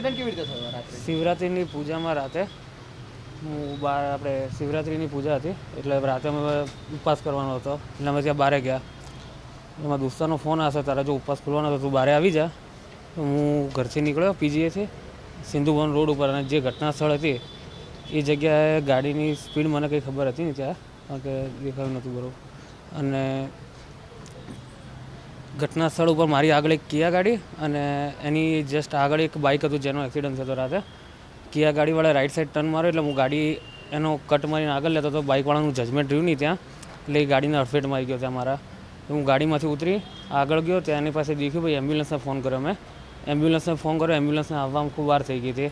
Accident કેવી રીતે થયો રાત્રે? શિવરાત્રિની પૂજામાં રાતે હું બાર, આપણે શિવરાત્રિની પૂજા હતી. એટલે રાતે અમે ઉપવાસ કરવાનો હતો. એટલે અમે ત્યાં બારે ગયા. એમાં દોસ્તાનો ફોન આવશે, તારા જો ઉપવાસ ખોલવાનો હતો, તું બારે આવી જા. હું ઘરથી નીકળ્યો પીજીએથી સિંધુભવન રોડ ઉપર. અને જે ઘટના સ્થળ હતી, એ જગ્યાએ ગાડીની સ્પીડ મને કંઈ ખબર હતી નહીં ત્યાં. કે દેખાયું નહોતું બરાબર. અને ઘટના સ્થળ ઉપર મારી આગળ એક કિયા ગાડી અને એની જસ્ટ આગળ એક બાઇક હતું જેનો એક્સિડન્ટ થતો રાતે. કિયા ગાડીવાળા રાઈટ સાઈડ ટર્ન માર્યો એટલે હું ગાડી એનો કટ મારીને આગળ લેતો હતો બાઇકવાળાનું જજમેન્ટ રહ્યું નહીં ત્યાં. એટલે એ ગાડીને અડફેટ મારી ગયો ત્યાં મારા. હું ગાડીમાંથી ઉતરી આગળ ગયો ત્યાં એની પાસે દેખ્યું, ભાઈ એમ્બ્યુલન્સને ફોન કર્યો મેં. એમ્બ્યુલન્સને ફોન કર્યો એમ્બ્યુલન્સને આવવામાં ખૂબ વાર થઈ ગઈ હતી.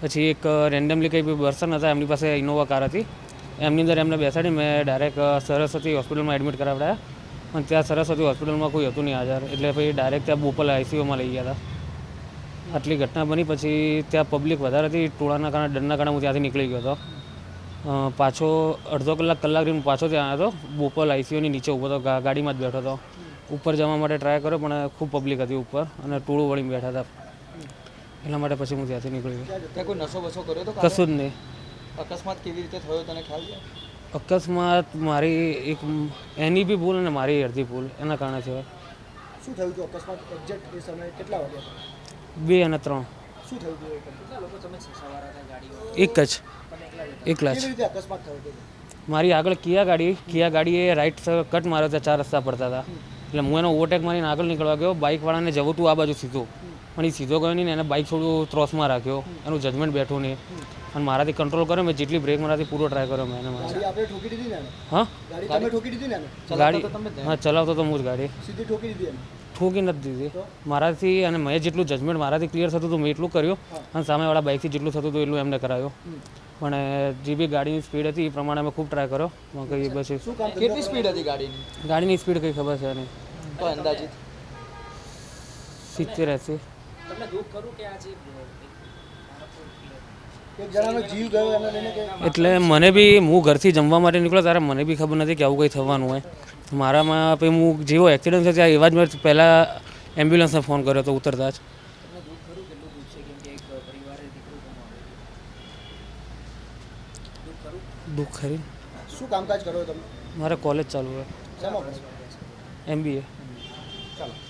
પછી એક રેન્ડમલી કંઈ પર્સન હતા, એમની પાસે ઇનોવા કાર હતી. એમની અંદર એમને બેસાડી, મેં ડાયરેક્ટ સરસ્વતી હોસ્પિટલમાં એડમિટ કરાવડાયા. અને ત્યાં સરસ્વતી હોસ્પિટલમાં કોઈ હતું નહીં હાજર એટલે પછી ડાયરેક્ટ ત્યાં બોપલ આઈસીયુમાં લઈ ગયા હતા. આટલી ઘટના બની પછી ત્યાં પબ્લિક વધારે હતી. ટોળાના કારણે ડરના કારણે હું ત્યાંથી નીકળી ગયો હતો. પાછો અડધો કલાક કલાક રહીને પાછો ત્યાં આવ્યો હતો. બોપલ આઈસીયુની નીચે ઊભો હતો ગાડીમાં જ બેઠો હતો. ઉપર જવા માટે ટ્રાય કર્યો પણ ખૂબ પબ્લિક હતી ઉપર અને ટોળું વળીને બેઠા હતા. એટલા માટે પછી હું ત્યાંથી નીકળી ગયો. કશું જ નહીં. અકસ્માત કેવી રીતે થયો તને ખ્યાલ છે? અકસ્માત મારી એક એની બી ભૂલ અને મારી અડધી ભૂલ એના કારણે છે શું થયું હતું અકસ્માત? એક્ઝેક્ટ એ સમયે કેટલા વાગે બે અને ત્રણ. શું થયું હતું? એક જ. એકલા જ અકસ્માત થયો હતો? મારી આગળ કિયા ગાડી કિયા ગાડીએ રાઈટ કટ માર્યો હતા ચાર રસ્તા પડતા હતા. એટલે હું એનો ઓવરટેક મારીને આગળ નીકળવા ગયો. બાઇકવાળાને જવું તું આ બાજુ સીધું. પણ એ સીધો ગયો નહીં ને એને બાઇક થોડું ત્રોસમાં રાખ્યો. એનું જજમેન્ટ બેઠું નહીં. અને મારાથી કંટ્રોલ કર્યો મેં જેટલી બ્રેક મારાથી પૂરો ટ્રાય કર્યો મેં એને મારી? હા? ગાડી હા ચલાવતો તો હું જ ગાડી. સીધી ઠોકી નથી દીધી. મારાથી અને મેં જેટલું જજમેન્ટ મારાથી ક્લિયર થતું હતું મેં એટલું કર્યું. અને સામેવાળા બાઇકથી જેટલું થતું હતું એટલું એમને કરાયો પણ જે બી ગાડીની સ્પીડ હતી એ પ્રમાણે મેં ખૂબ ટ્રાય કર્યો. કંઈ બસ કેટલી સ્પીડ હતી ગાડીની? ગાડીની સ્પીડ કંઈ ખબર છે નહીં. અંદાજિત? સિત્તેર એંસી. એક જણાનો જીવ ગયો એને એટલે મને બી હું ઘરથી જમવા માટે નીકળ્યો ત્યારે મને બી ખબર નથી કે આવું કંઈ થવાનું હોય. મારામાં પછી હું જેવો એક્સિડન્ટ થયો ત્યાં એવા જ મેં પહેલાં એમ્બ્યુલન્સને ફોન કર્યો હતો ઉતરતા જ. દુઃખ ખરી શું કામકાજ કરો તમે? મારે કોલેજ ચાલુ હોય. એમબીએ ચાલો. એમબીએ